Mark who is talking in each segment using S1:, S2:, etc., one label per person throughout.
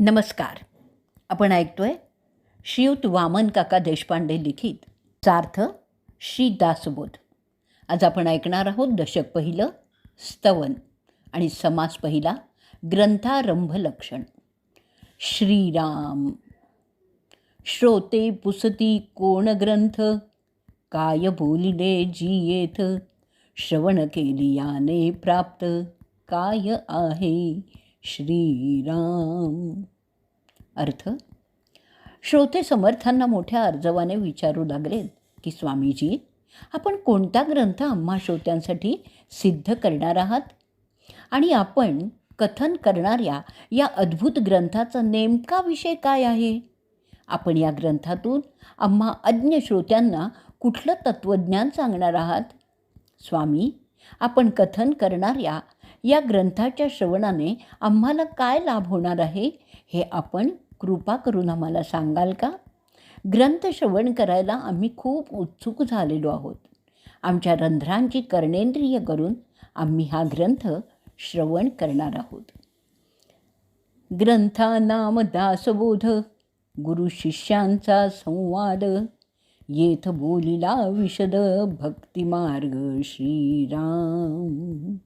S1: नमस्कार. आपण ऐकतोय श्रीयुत वामन काका देशपांडे लिखित. सार्थ श्री दासबोध. आज आपण ऐकणार आहोत दशक पहिलं स्तवन आणि समास पहिला ग्रंथारंभ लक्षण. श्रीराम. श्रोते पुसती कोण ग्रंथ? काय बोलिले जी येथ श्रवण केली याने प्राप्त? काय आहे? श्रीराम. अर्थ श्रोते समर्थांना मोठ्या अर्जवाने विचारू लागलेत की स्वामीजी आपण कोणता ग्रंथ आम्हा श्रोत्यांसाठी सिद्ध करणार आहात? आणि आपण कथन करणाऱ्या या अद्भुत ग्रंथाचा नेमका विषय काय आहे? आपण या ग्रंथातून आम्हा अज्ञ श्रोत्यांना कुठलं तत्त्वज्ञान सांगणार आहात? स्वामी आपण कथन करणाऱ्या या ग्रंथाच्या श्रवणाने आम्हाला काय लाभ होणार आहे हे आपण कृपा करून आम्हाला सांगाल का? ग्रंथ श्रवण करायला आम्ही खूप उत्सुक झालेलो आहोत. आमच्या रंध्रांची कर्णेंद्रिय करून आम्ही हा ग्रंथ श्रवण करणार आहोत. ग्रंथानाम दासबोध गुरु शिष्यांचा संवाद येथ बोलिला विशद भक्तिमार्ग श्रीराम.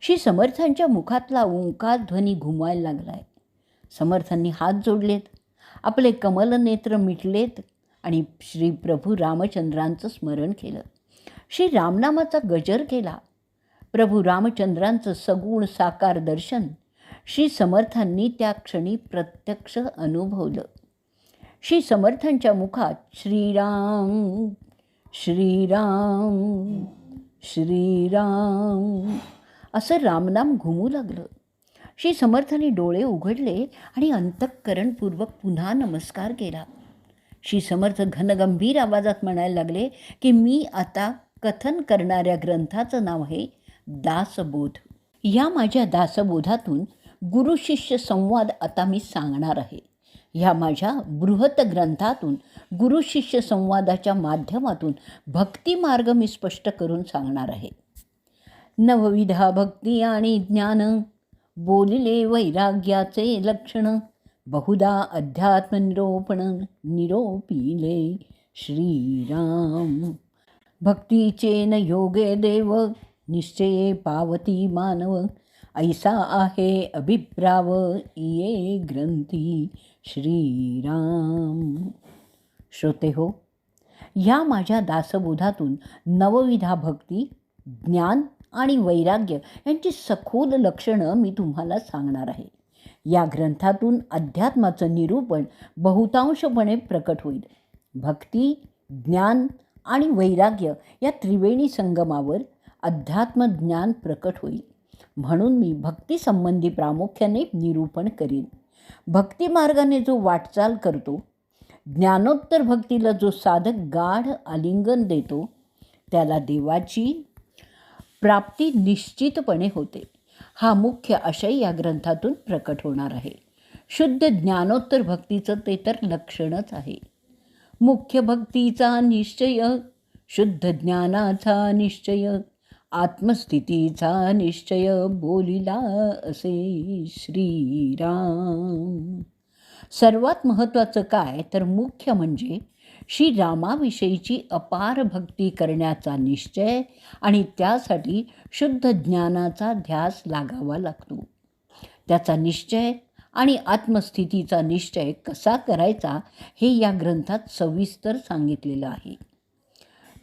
S1: श्री समर्थांच्या मुखातला ओंकार ध्वनी घुमायला लागलाय. समर्थांनी हात जोडलेत. आपले कमलनेत्र मिटलेत आणि श्री प्रभू रामचंद्रांचं स्मरण केलं. श्री रामनामाचा गजर केला. प्रभू रामचंद्रांचं सगुण साकार दर्शन श्री समर्थांनी त्या क्षणी प्रत्यक्ष अनुभवलं. श्री समर्थांच्या मुखात श्रीराम श्रीराम श्रीराम. असं रामनाम घुमू लागलं. श्री समर्थाने डोळे उघडले आणि अंतःकरणपूर्वक पुन्हा नमस्कार केला. श्री समर्थ घनगंभीर आवाजात म्हणायला लागले की मी आता कथन करणाऱ्या ग्रंथाचं नाव आहे दासबोध. या माझ्या दासबोधातून गुरुशिष्य संवाद आता मी सांगणार आहे. ह्या माझ्या बृहत ग्रंथातून गुरुशिष्य संवादाच्या माध्यमातून भक्तिमार्ग मी स्पष्ट करून सांगणार आहे. नवविधा भक्ती आणि ज्ञान. बोलले वैराग्याचे लक्षण. बहुधा अध्यात्म निरोपण निरोपिले श्रीराम. भक्तीचे न योगे देव निश्चये पावती मानव. ऐसा आहे अभिप्राव ये ग्रंथी श्रीराम. श्रोते हो ह्या माझ्या दासबोधातून नवविधा भक्ती ज्ञान आणि वैराग्य यांची सखोल लक्षणं मी तुम्हाला सांगणार आहे. या ग्रंथातून अध्यात्माचं निरूपण बहुतांशपणे प्रकट होईल. भक्ती ज्ञान आणि वैराग्य या त्रिवेणी संगमावर अध्यात्मज्ञान प्रकट होईल. म्हणून मी भक्तीसंबंधी प्रामुख्याने निरूपण करीन. भक्तिमार्गाने जो वाटचाल करतो ज्ञानोत्तर भक्तीला जो साधक गाढ आलिंगन देतो त्याला देवाची प्राप्ती निश्चितपणे होते. हा मुख्य आशय या ग्रंथातून प्रकट होणार आहे. शुद्ध ज्ञानोत्तर भक्तीचं ते तर लक्षणच आहे. मुख्य भक्तीचा निश्चय शुद्ध ज्ञानाचा निश्चय आत्मस्थितीचा निश्चय बोलिला असे श्रीराम. सर्वात महत्त्वाचं काय तर मुख्य म्हणजे श्री रामाविषयीची अपार भक्ती करण्याचा निश्चय आणि त्यासाठी शुद्ध ज्ञानाचा ध्यास लागावा लागतो. त्याचा निश्चय आणि आत्मस्थितीचा निश्चय कसा करायचा हे या ग्रंथात सविस्तर सांगितलेलं आहे.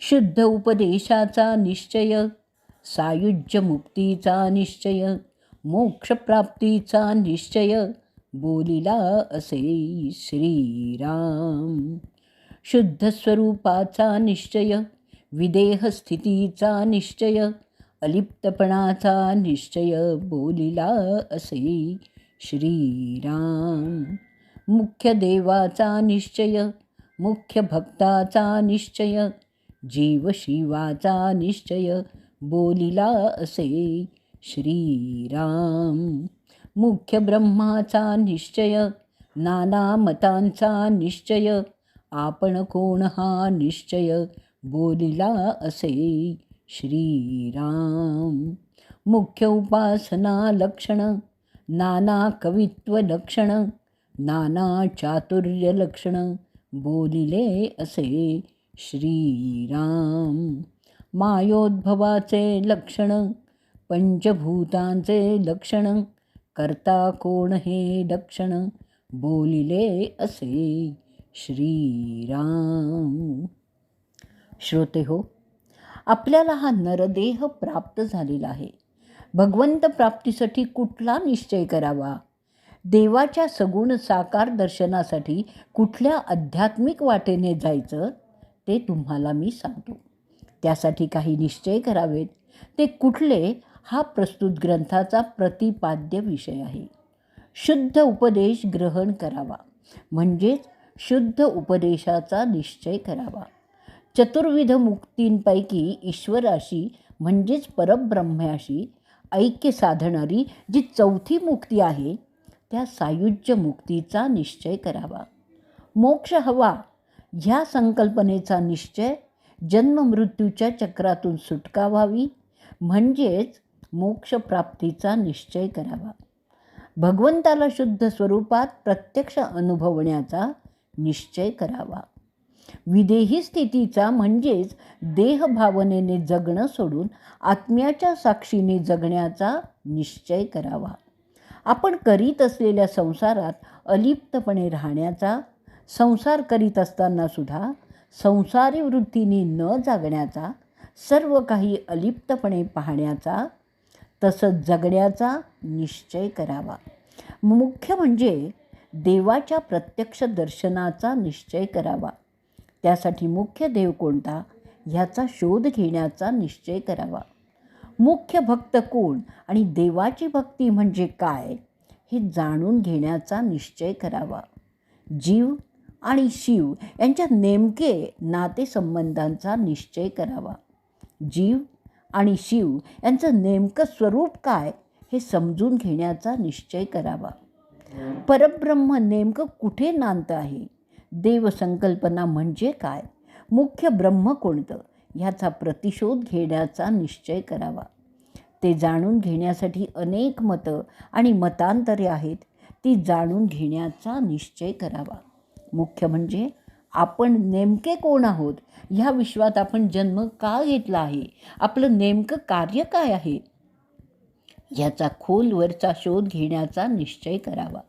S1: शुद्ध उपदेशाचा निश्चय सायुज्य मुक्तीचा निश्चय मोक्षप्राप्तीचा निश्चय बोलिला असे श्रीराम. शुद्ध स्वरूपाचा निश्चय विदेह स्थितीचा निश्चय अलिप्तपणाचा निश्चय बोलिला असे श्रीराम. मुख्य देवाचा निश्चय मुख्य भक्ताचा निश्चय जीवशिवाचा निश्चय बोलिला असे श्रीराम. मुख्य ब्रह्माचा निश्चय नाना मतांचा निश्चय आपण कोण हा निश्चय बोलिला असे श्रीराम. मुख्य उपासना लक्षण नाना कवित्वलक्षण नाना चातुर्यलक्षण बोलिले असे श्रीराम. मायोद्भवाचे लक्षण पंचभूतांचे लक्षण करता कोण हे दक्षण बोलिले असे श्रीराम. श्रोते हो आपल्याला हा नरदेह प्राप्त झालेला आहे. भगवंत प्राप्तीसाठी कुठला निश्चय करावा? देवाच्या सगुण साकार दर्शनासाठी कुठल्या आध्यात्मिक वाटेने जायचं ते तुम्हाला मी सांगतो. त्यासाठी काही निश्चय करावेत. ते कुठले हा प्रस्तुत ग्रंथाचा प्रतिपाद्य विषय आहे. शुद्ध उपदेश ग्रहण करावा म्हणजेच शुद्ध उपदेशाचा निश्चय करावा. चतुर्विध मुक्तींपैकी ईश्वराशी म्हणजेच परब्रह्म्याशी ऐक्य साधणारी जी चौथी मुक्ती आहे त्या सायुज्य मुक्तीचा निश्चय करावा. मोक्ष हवा ह्या संकल्पनेचा निश्चय जन्ममृत्यूच्या चक्रातून सुटका व्हावी म्हणजेच मोक्षप्राप्तीचा निश्चय करावा. भगवंताला शुद्ध स्वरूपात प्रत्यक्ष अनुभवण्याचा निश्चय करावा. विदेही स्थितीचा म्हणजेच देहभावनेने जगणं सोडून आत्म्याच्या साक्षीने जगण्याचा निश्चय करावा. आपण करीत असलेल्या संसारात अलिप्तपणे राहण्याचा संसार करीत असताना सुद्धा संसारी वृत्तीने न जागण्याचा सर्व काही अलिप्तपणे पाहण्याचा तसंच जगण्याचा निश्चय करावा. मुख्य म्हणजे देवाच्या प्रत्यक्ष दर्शनाचा निश्चय करावा. त्यासाठी मुख्य देव कोणता? ह्याचा शोध घेण्याचा निश्चय करावा. मुख्य भक्त कोण आणि देवाची भक्ती म्हणजे काय? हे जाणून घेण्याचा निश्चय करावा. जीव आणि शिव यांच्या नेमके नातेसंबंधांचा निश्चय करावा. जीव आणि शिव यांचं नेमकं स्वरूप काय हे समजून घेण्याचा निश्चय करावा. परब्रह्म नेमकं कुठे नांत आहे? देवसंकल्पना म्हणजे काय? मुख्य ब्रह्म कोणतं? ह्याचा प्रतिशोध घेण्याचा निश्चय करावा. ते जाणून घेण्यासाठी अनेक मतं आणि मतांतरे आहेत. ती जाणून घेण्याचा निश्चय करावा. मुख्य म्हणजे आपण नेमके कोण आहोत? ह्या विश्वात आपण जन्म का घेतला आहे? आपलं नेमकं कार्य काय आहे? याचा खोलवरचा शोध घेण्याचा निश्चय करावा.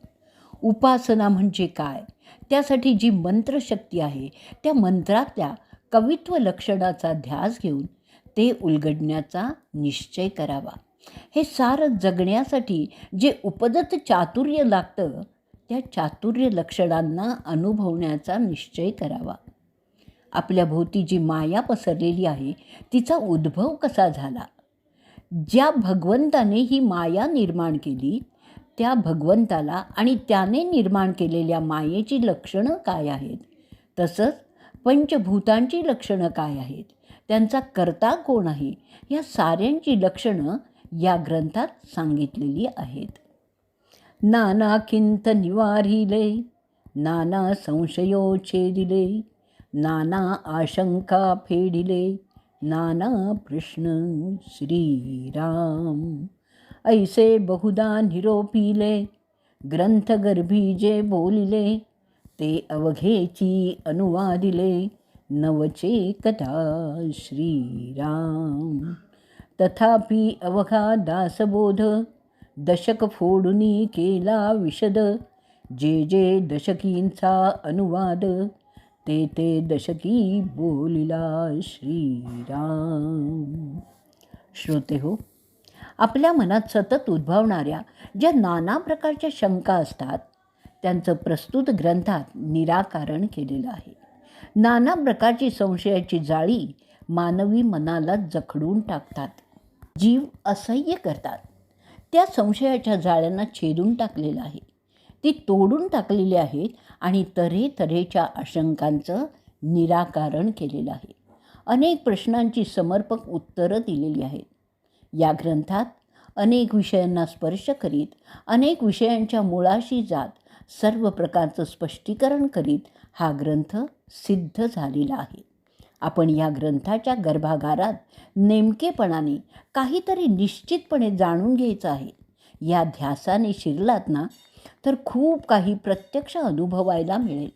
S1: उपासना म्हणजे काय? त्यासाठी जी मंत्रशक्ती आहे त्या मंत्रातल्या कवित्व लक्षणाचा ध्यास घेऊन ते उलगडण्याचा निश्चय करावा. हे सारं जगण्यासाठी जे उपदत चातुर्य लागतं त्या चातुर्य लक्षणांना अनुभवण्याचा निश्चय करावा. आपल्या भोवती जी माया पसरलेली आहे तिचा उद्भव कसा झाला? ज्या भगवंताने ही माया निर्माण केली त्या भगवंताला आणि त्याने निर्माण केलेल्या मायेची लक्षणं काय आहेत? तसंच पंचभूतांची लक्षणं काय आहेत? त्यांचा कर्ता कोण आहे? या साऱ्यांची लक्षणं या ग्रंथात सांगितलेली आहेत. नाना किंत निवारिले नाना संशयो छेदिले नाना आशंका फेडिले नाना प्रश्न श्रीराम ऐसे बहुदा निरोपिले ग्रंथगर्भी जे बोलिले ते अवघेची अनुवादिले नवचे कथा श्रीराम तथापि अवघा दासबोध दशक फोडुनी केला विशद. जे जे दशकींचा अनुवाद ते ते दशकी बोलिला श्रीराम. श्रोते हो आपल्या मनात सतत उद्भवणाऱ्या ज्या नाना प्रकारच्या शंका असतात त्यांचं प्रस्तुत ग्रंथात निराकरण केलेलं आहे. नाना प्रकारची संशयाची जाळी मानवी मनाला जखडून टाकतात. जीव असह्य करतात. त्या संशयाच्या जाळ्यांना छेदून टाकलेलं आहे. ती तोडून टाकलेली आहेत आणि तऱ्हे तऱ्हेच्या आशंकांचं निराकरण केलेलं आहे. अनेक प्रश्नांची समर्पक उत्तरं दिलेली आहेत. या ग्रंथात अनेक विषयांना स्पर्श करीत अनेक विषयांच्या मुळाशी जात सर्व प्रकारचं स्पष्टीकरण करीत हा ग्रंथ सिद्ध झालेला आहे. आपण या ग्रंथाच्या गर्भागारात नेमकेपणाने काहीतरी निश्चितपणे जाणून घ्यायचं आहे. या ध्यासाने शिरलात ना तर खूप काही प्रत्यक्ष अनुभवायला मिळेल.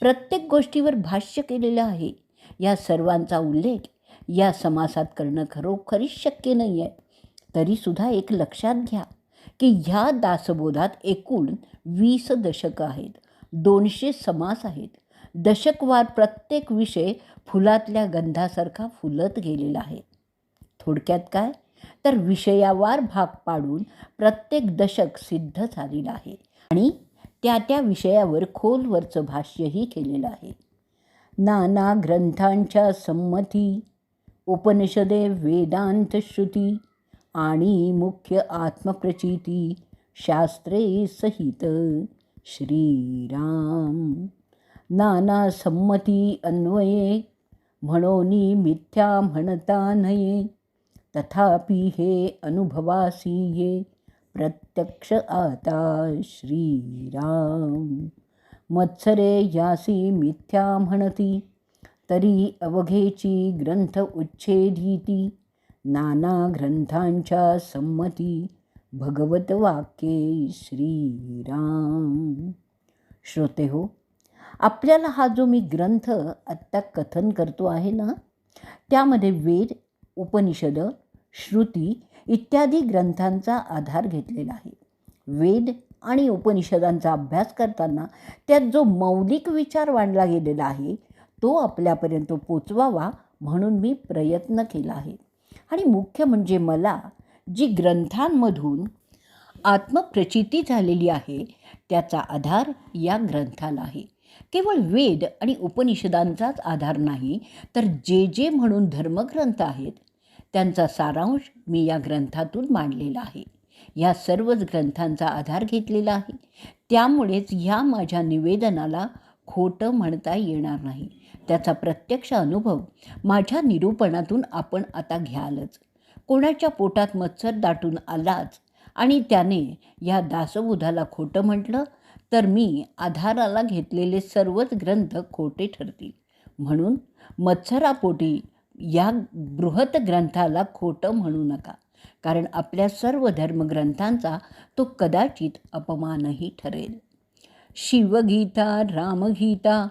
S1: प्रत्येक गोष्टीवर भाष्य केलेलं आहे. या सर्वांचा उल्लेख या समासात करणं खरोखरीच शक्य नाही आहे तरीसुद्धा एक लक्षात घ्या की ह्या दासबोधात एकूण वीस दशकं आहेत. दोनशे समास आहेत. दशकवार प्रत्येक विषय फुलातल्या गंधासारखा फुलत गेलेला आहे. थोडक्यात काय? तर विषयावार भाग पाडून प्रत्येक दशक सिद्ध झालेलं आहे आणि त्या त्या विषयावर खोलवरचं भाष्यही केलेलं आहे. नाना ग्रंथांच्या संमती उपनिषदे वेदांत श्रुती आणि मुख्य आत्मप्रचिती शास्त्रे सहित श्रीराम. नाना संमती अन्वये म्हणोनी मिथ्या म्हणता नये. तथापि हे अनुभवासी ये प्रत्यक्ष आता श्रीराम. मत्सरे यासी मिथ्या म्हणती तरी अवघेची ग्रंथ उच्छेदिती. नाना ग्रंथांच्या संमती भगवत वाक्ये श्रीराम. श्रोते हो आपल्याला हा जो मी ग्रंथ आत्ता कथन करतो आहे ना त्यामध्ये वेद उपनिषद श्रुती इत्यादी ग्रंथांचा आधार घेतलेला आहे. वेद आणि उपनिषदांचा अभ्यास करताना त्यात जो मौलिक विचार मांडला गेलेला आहे तो आपल्यापर्यंत पोचवावा म्हणून मी प्रयत्न केला आहे. आणि मुख्य म्हणजे मला जी ग्रंथांमधून आत्मप्रचिती झालेली आहे त्याचा आधार या ग्रंथाला आहे. केवळ वेद आणि उपनिषदांचाच आधार नाही तर जे जे म्हणून धर्मग्रंथ आहेत त्यांचा सारांश मी या ग्रंथातून मांडलेला आहे. या सर्वच ग्रंथांचा आधार घेतलेला आहे. त्यामुळेच ह्या माझ्या निवेदनाला खोटं म्हणता येणार नाही. त्याचा प्रत्यक्ष अनुभव माझ्या निरूपणातून आपण आता घ्यालच. कोणाच्या पोटात मत्सर दाटून आलाच आणि त्याने या दासबोधाला खोटं म्हटलं तर मी आधाराला घेतलेले सर्वच ग्रंथ खोटे ठरतील. म्हणून मत्सरापोटी या बृहत ग्रंथाला खोटं म्हणू नका कारण आपल्या सर्व धर्मग्रंथांचा तो कदाचित अपमानही ठरेल. शिवगीता रामगीता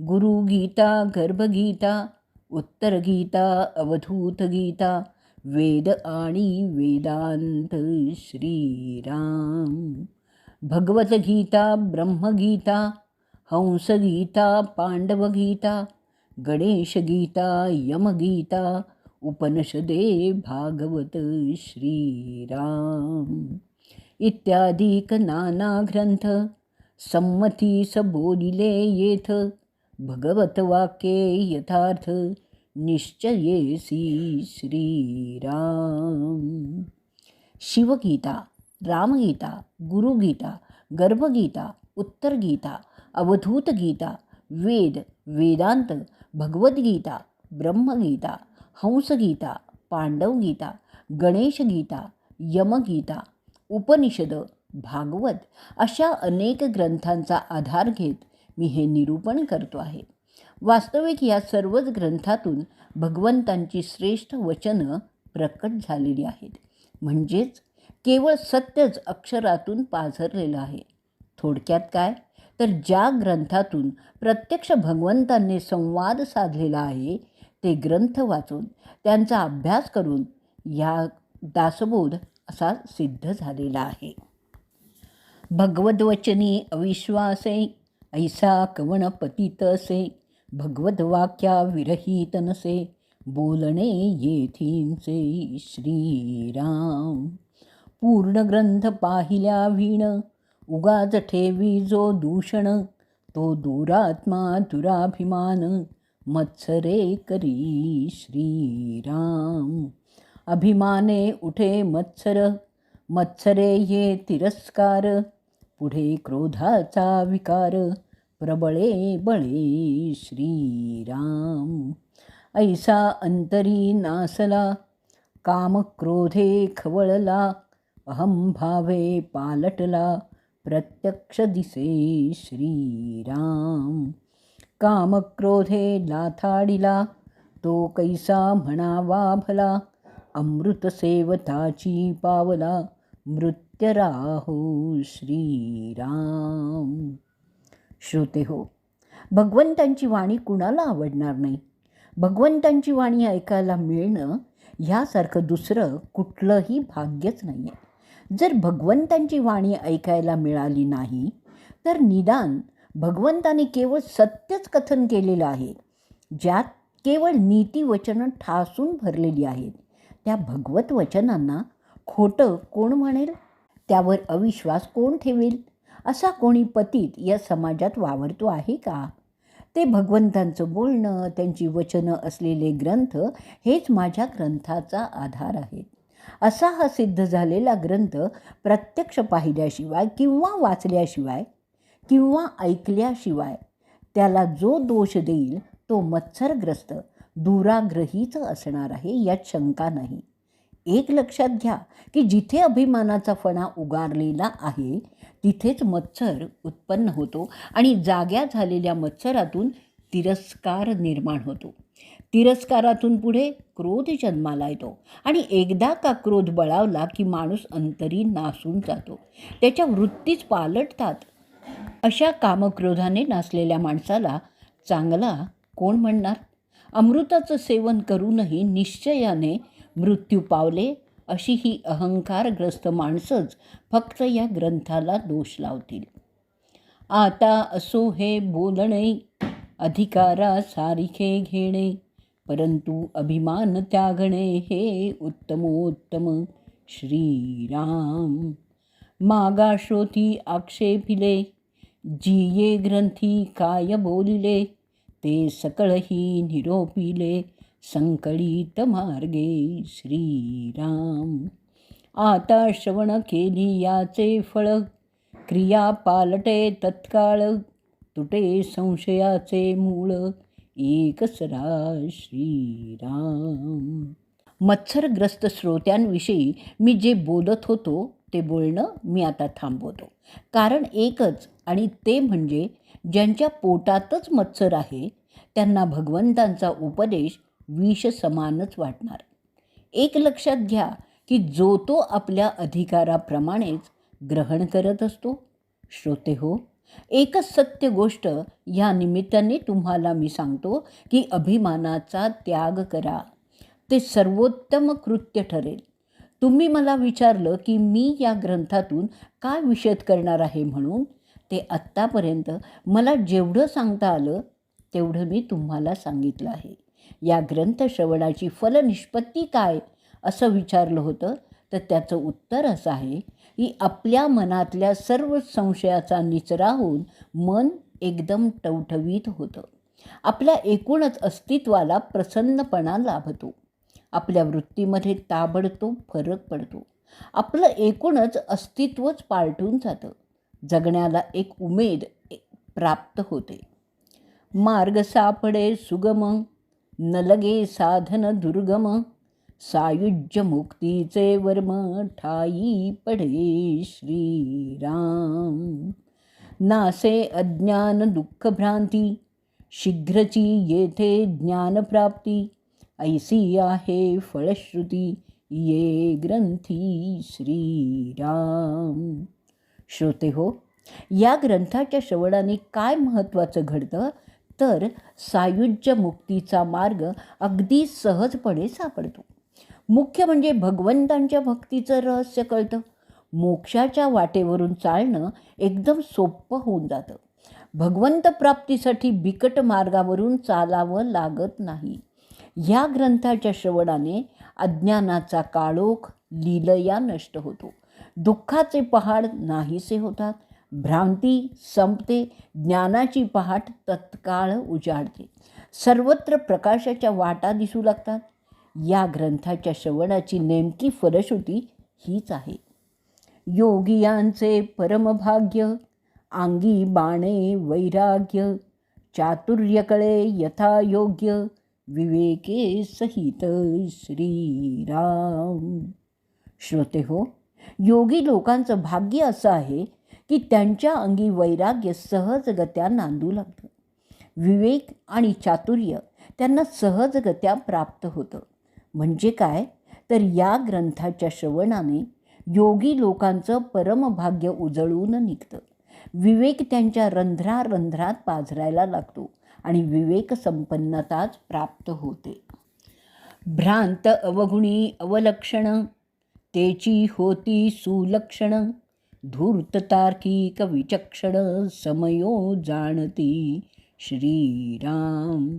S1: गुरुगीता गर्भगीता उत्तरगीता अवधूतगीता वेद आणि वेदांत श्रीराम. भगवद्गीता ब्रह्मगीता हंसगीता पांडवगीता गणेशगीता यमगीता उपनिषदे भागवत श्रीराम. इत्यादिक नाना ग्रंथ संमती बोलिले येथ भगवत वाक्ये यथार्थ निश्चयेसी श्रीराम। शिवगीता रामगीता गुरुगीता गर्भगीता उत्तरगीता अवधूतगीता वेद वेदांत भगवद्गीता ब्रह्मगीता हंसगीता पांडवगीता गणेशगीता यमगीता उपनिषद भागवत अशा अनेक ग्रंथांचा आधार घेत मी हे निरूपण करतो आहे. वास्तविक या सर्वच ग्रंथातून भगवंतांची श्रेष्ठ वचनं प्रकट झालेली आहेत. म्हणजेच केवळ सत्यच अक्षरातून पाझरलेलं आहे. थोडक्यात काय? तर ज्या ग्रंथातून प्रत्यक्ष भगवंतांनी संवाद साधलेला आहे ते ग्रंथ वाचून त्यांचा अभ्यास करून या दासबोध असा सिद्ध झालेला आहे. भगवद्वचनी अविश्वासे ऐसा कवण पतितसे भगवद्वाक्या विरहित नसे बोलणे येथींचे श्रीराम. पूर्ण ग्रंथ पाहिल्या वीण उगाच ठेवी जो दूषण तो दुरात्मा दुराभिमान. मत्सरे करी श्रीराम. अभिमाने उठे मत्सर मत्सरे ये तिरस्कार पुढे क्रोधाचा विकार. प्रबळे बळे श्रीराम. ऐसा अंतरी नासला कामक्रोधे खवळला अहंभावे पालटला प्रत्यक्ष दिसे श्रीराम. कामक्रोधे लाथाडिला तो कैसा म्हणावा भला अमृत सेवताची पावला मृत्यराहो श्रीराम. श्रोते हो भगवंतांची वाणी कुणाला आवडणार नाही? भगवंतांची वाणी ऐकायला मिळणं ह्यासारखं दुसरं कुठलंही भाग्यच नाही आहे जर भगवंतांची वाणी ऐकायला मिळाली नाही तर निदान भगवंताने केवळ सत्यच कथन केलेलं आहे. ज्यात केवळ नीतीवचनं ठासून भरलेली आहेत. त्या भगवत वचनांना खोटं कोण म्हणेल? त्यावर अविश्वास कोण ठेवेल? असा कोणी पतीत या समाजात वावरतो आहे का? ते भगवंतांचं बोलणं त्यांची वचनं असलेले ग्रंथ हेच माझ्या ग्रंथाचा आधार आहेत. असा हा सिद्ध झालेला ग्रंथ प्रत्यक्ष पाहिल्याशिवाय किंवा वाचल्याशिवाय किंवा ऐकल्याशिवाय त्याला जो दोष देईल तो मत्सरग्रस्त दुराग्रहीच असणार आहे यात शंका नाही. एक लक्षात घ्या की जिथे अभिमानाचा फणा उगारलेला आहे तिथेच मत्सर उत्पन्न होतो आणि जाग्या झालेल्या मत्सरातून तिरस्कार निर्माण होतो. तिरस्कारातून पुढे क्रोध जन्माला येतो आणि एकदा का क्रोध बळावला की माणूस अंतरी नासून जातो. त्याच्या वृत्तीच पालटतात. अशा कामक्रोधाने नासलेल्या माणसाला चांगला कोण म्हणणार? अमृताचं सेवन करूनही निश्चयाने मृत्यू पावले अशी ही अहंकारग्रस्त माणसंच फक्त या ग्रंथाला दोष लावतील. आता असो हे बोलणे अधिकारा सारिखे घेणे परंतु अभिमान त्यागणे हे उत्तमोत्तम श्रीराम. मागाशोथी आक्षेपिले जिये ग्रंथी काय बोलिले ते सकळही निरोपिले संकळीत मार्गे श्रीराम. आता श्रवण केली याचे फळ. क्रिया पालटे तत्काळ. तुटे संशयाचे मूळ. एकसरा श्रीराम. मत्सरग्रस्त श्रोत्यांविषयी मी जे बोलत होतो ते बोलणं मी आता थांबवतो. कारण एकच आणि ते म्हणजे ज्यांच्या पोटातच मत्सर आहे त्यांना भगवंतांचा उपदेश विष समानच वाटणार. एक लक्षात घ्या की जो तो आपल्या अधिकाराप्रमाणेच ग्रहण करत असतो. श्रोते हो एकच सत्य गोष्ट या निमित्ताने तुम्हाला मी सांगतो की अभिमानाचा त्याग करा. ते सर्वोत्तम कृत्य ठरेल. तुम्ही मला विचारलं की मी या ग्रंथातून काय विषद करणार आहे म्हणून ते आत्तापर्यंत मला जेवढं सांगता आलं तेवढं मी तुम्हाला सांगितलं आहे. या ग्रंथश्रवणाची फलनिष्पत्ती काय? असं विचारलं होतं. तर त्याचं उत्तर असं आहे की आपल्या मनातल्या सर्व संशयाचा निचरा होऊन मन एकदम टवटवीत होतं. आपल्या एकूणच अस्तित्वाला प्रसन्नपणा लाभतो. आपल्या वृत्तीमध्ये ताबडतोब फरक पडतो. आपलं एकूणच अस्तित्वच पालटून जातं. जगण्याला एक उमेद प्राप्त होते. मार्ग सापडे सुगम न लगे साधन दुर्गम सायुज्य मुक्तीचे वर्म ठाई पडे श्रीराम. नासे अज्ञान दुःख भ्रांती शीघ्रची येथे ज्ञानप्राप्ती ऐसी आहे फळश्रुती ये ग्रंथी श्रीराम. श्रोते हो या ग्रंथाच्या श्रवणाने काय महत्त्वाचं घडतं? तर सायुज्य मुक्तीचा मार्ग अगदी सहजपणे सापडतो. मुख्य म्हणजे भगवंतांच्या भक्तीचं रहस्य कळतं. मोक्षाच्या वाटेवरून चालणं एकदम सोपं होऊन जातं. भगवंत प्राप्तीसाठी बिकट मार्गावरून चालावं लागत नाही. ह्या ग्रंथाच्या श्रवणाने अज्ञानाचा काळोख लीलया नष्ट होतो. दुःखाचे पहाड नाहीसे होतात. भ्रांती संपते ज्ञानाची पहाट तत्काळ उजाडते. सर्वत्र प्रकाशाच्या वाटा दिसू लागतात. या ग्रंथाच्या श्रवणाची नेमकी फलश्रुती हीच आहे. योगियांचे परमभाग्य अंगी बाणे वैराग्य चातुर्यकळे यथायोग्य विवेके सहित श्रीराम. श्रोते हो योगी लोकांचं भाग्य असं आहे की त्यांच्या अंगी वैराग्य सहजगत्या नांदू लागतं. विवेक आणि चातुर्य त्यांना सहजगत्या प्राप्त होतं. म्हणजे काय? तर या ग्रंथाच्या श्रवणाने योगी लोकांचं परमभाग्य उजळून निघतं. विवेक त्यांच्या रंध्रा रंध्रात पाझरायला लागतो आणि विवेक संपन्नताच प्राप्त होते. भ्रांत अवगुणी अवलक्षण तेची होती सुलक्षण धूर्त विचक्षण समयो जाणती श्रीराम.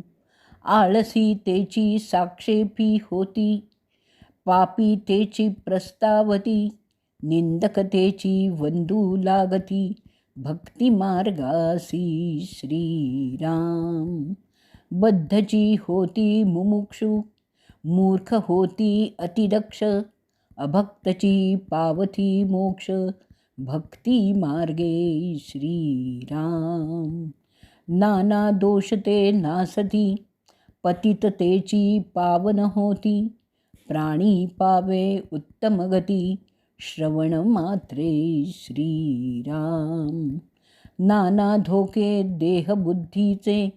S1: आळसी तेची साक्षेपी होती पापी तेची प्रस्तावती निंदकतेची वंदू लागती भक्ती मार्गासी श्रीराम. बद्धची होती मुमुक्षु मूर्ख होती अतिदक्ष अभक्तची पावती मोक्ष भक्ती मार्गे श्रीराम. नाना दोष ते नासती पतिततेची पावन होती. प्राणी पावे उत्तम गती श्रवण मात्रे श्रीराम. नाना धोके देहबुद्धीचे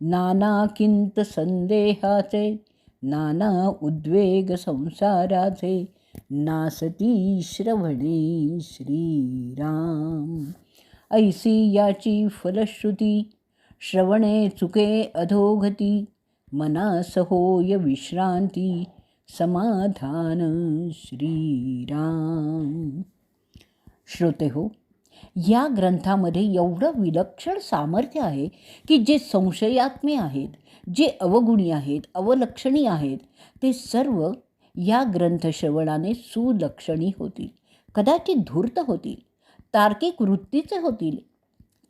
S1: नाना किंत संदेहाचे नाना उद्वेग संसाराचे नासती श्रवणे श्रीराम. ऐसी याची फलश्रुती श्रवणे चुके अधोगती मनास होय विश्रांती समाधान श्रीराम. श्रोते हो या ग्रंथामध्ये एवढं विलक्षण सामर्थ्य आहे की जे संशयात्मे आहेत जे अवगुणी आहेत अवलक्षणी आहेत ते सर्व या ग्रंथश्रवणाने सुलक्षणी होतील. कदाचित धूर्त होतील. तार्किक वृत्तीचे होतील.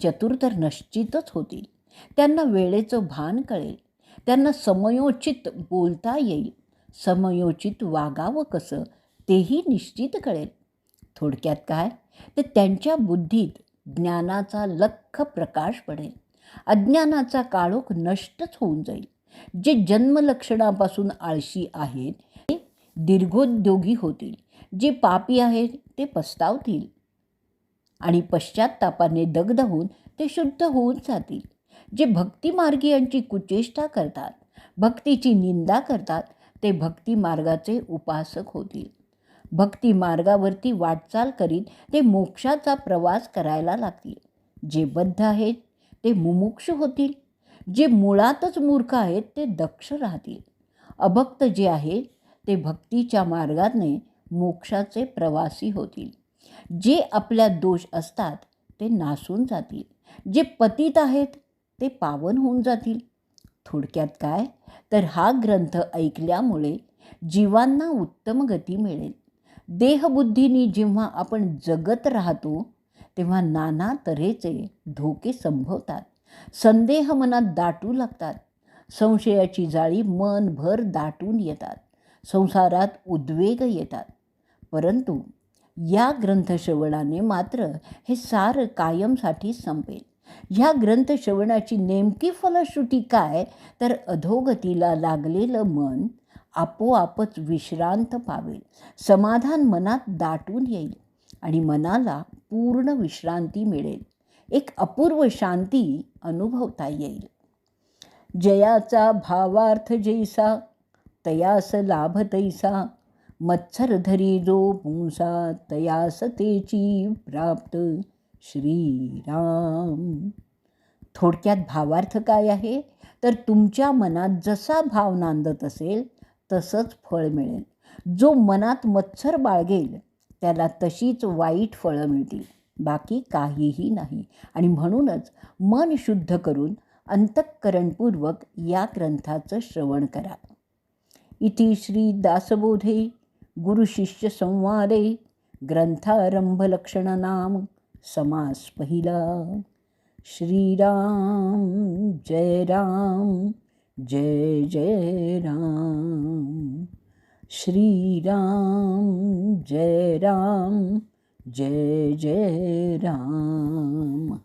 S1: चतुर तर निश्चितच होतील. त्यांना वेळेचं भान कळेल. त्यांना समयोचित बोलता येईल. समयोचित वागावं कसं तेही निश्चित कळेल. थोडक्यात काय? तर त्यांच्या बुद्धीत ज्ञानाचा लख प्रकाश पडेल. अज्ञानाचा काळोख नष्टच होऊन जाईल. जे जन्मलक्षणापासून आळशी आहेत दीर्घोद्योगी होतील. जे पापी आहेत ते पस्तावतील. आणि पश्चात्तापाने दग्ध होऊन ते शुद्ध होऊन जातील. जे भक्तिमार्गीयांची कुचेष्टा करतात भक्तीची निंदा करतात ते भक्तिमार्गाचे उपासक होतील. भक्तिमार्गावरती वाटचाल करीत ते मोक्षाचा प्रवास करायला लागतील. जे बद्ध आहेत ते मुमुक्ष होतील. जे मुळातच मूर्ख आहेत ते दक्ष राहतील. अभक्त जे आहेत ते भक्तीच्या मार्गाने मोक्षाचे प्रवासी होतील. जे आपल्या दोष असतात ते नासून जातील. जे पतित आहेत ते पावन होऊन जातील. थोडक्यात काय? तर हा ग्रंथ ऐकल्यामुळे जीवांना उत्तम गती मिळेल. देहबुद्धीनी जेव्हा आपण जगत राहतो तेव्हा नाना तऱ्हेचे धोके संभवतात. संदेह मनात दाटू लागतात. संशयाची जाळी मनभर दाटून येतात. संसारात उद्वेग येतात. परंतु या ग्रंथश्रवणाने मात्र हे सार कायमसाठी संपेल. ह्या ग्रंथश्रवणाची नेमकी फलश्रुती काय? तर अधोगतीला लागलेलं मन आपोआपच विश्रांत पावेल. समाधान मनात दाटून येईल आणि मनाला पूर्ण विश्रांती मिळेल. एक अपूर्व शांती अनुभवता येईल. जयाचा भावार्थ जैसा तयास लाभ तैसा मत्सरधरी जो पुंसा तयास तेची प्राप्त। श्रीराम। थोडक्यात भावार्थ काय आहे? तर तुमच्या मनात जसा भाव नांदत असेल तसंच फळ मिळेल. जो मनात मत्सर बाळगेल त्याला तशीच वाईट फळं मिळतील. बाकी काहीही नाही. आणि म्हणूनच मन शुद्ध करून अंतःकरणपूर्वक या ग्रंथाचं श्रवण करा. इति श्री दासबोधे ग्रन्थारम्भलक्षणनाम ग्रंथारंभलक्षणनाम समास पहिला श्रीराम जय राम जय जय राम। श्रीराम जय राम जय जय राम।